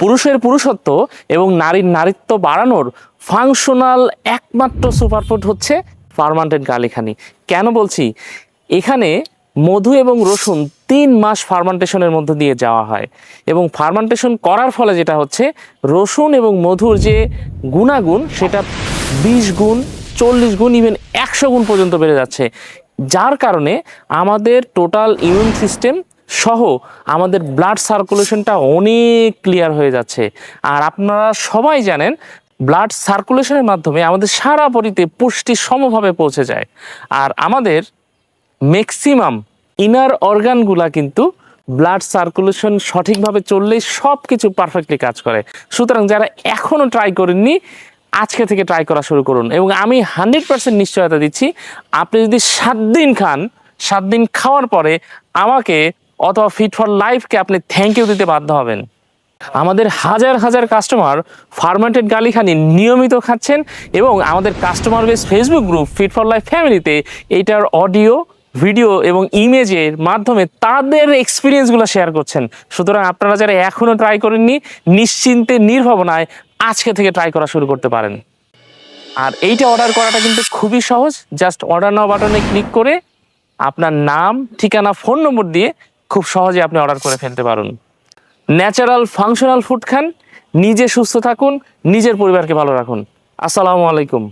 পুরুষের পুরুষত্ব এবং নারীর নারীত্ব বাড়ানোর ফাংশনাল একমাত্র সুপারফুড হচ্ছে ফার্মান্টেড গালিখানি কেন বলছি? এখানে মধু এবং রসুন তিন মাস ফার্মান্টেশনের মধ্যে দিয়ে যাওয়া হয় এবং ফার্মান্টেশন করার ফলে যেটা হচ্ছে, রসুন এবং মধুর যে গুণাগুণ, সেটা বিশ গুণ, চল্লিশ গুণ ইভেন একশো গুণ পর্যন্ত বেড়ে যাচ্ছে। যার কারণে আমাদের টোটাল ইমিউন সিস্টেম সহ আমাদের ব্লাড সার্কুলেশনটা অনেক ক্লিয়ার হয়ে যাচ্ছে। আর আপনারা সবাই জানেন ব্লাড সার্কুলেশনের মাধ্যমে আমাদের সারা বডিতে পুষ্টি সমভাবে পৌঁছে যায়। আর আমাদের ম্যাক্সিমাম ইনার অর্গানগুলা কিন্তু ব্লাড সার্কুলেশন সঠিকভাবে চললেই সব কিছু পারফেক্টলি কাজ করে। সুতরাং যারা এখনও ট্রাই করেননি, আজকে থেকে ট্রাই করা শুরু করুন। এবং আমি হান্ড্রেড পার্সেন্ট নিশ্চয়তা দিচ্ছি, আপনি যদি সাত দিন খান, সাত দিন খাওয়ার পরে আমাকে অথবা ফিট ফর লাইফকে আপনি থ্যাংক ইউ দিতে বাধ্য হবেন। আমাদের হাজার হাজার কাস্টমার ফার্মেন্টেড গালিখানি নিয়মিত খাচ্ছেন এবং আমাদের customer base Facebook group fit for life ফ্যামিলিতে এইটার অডিও ভিডিও এবং ইমেজের মাধ্যমে তাদের এক্সপিরিয়েন্সগুলো শেয়ার করছেন। সুতরাং আপনারা যারা এখনও ট্রাই করেননি, নিশ্চিন্তে, নির্ভাবনায় আজকে থেকে ট্রাই করা শুরু করতে পারেন। আর এইটা অর্ডার করাটা কিন্তু খুবই সহজ। জাস্ট অর্ডার নাও বাটনে ক্লিক করে আপনার নাম, ঠিকানা ফোন নম্বর দিয়ে খুব সহজে আপনি অর্ডার করে ফেলতে পারুন। ন্যাচারাল ফাংশনাল ফুড খান, নিজে সুস্থ থাকুন, নিজের পরিবারকে ভালো রাখুন। আসসালামু আলাইকুম।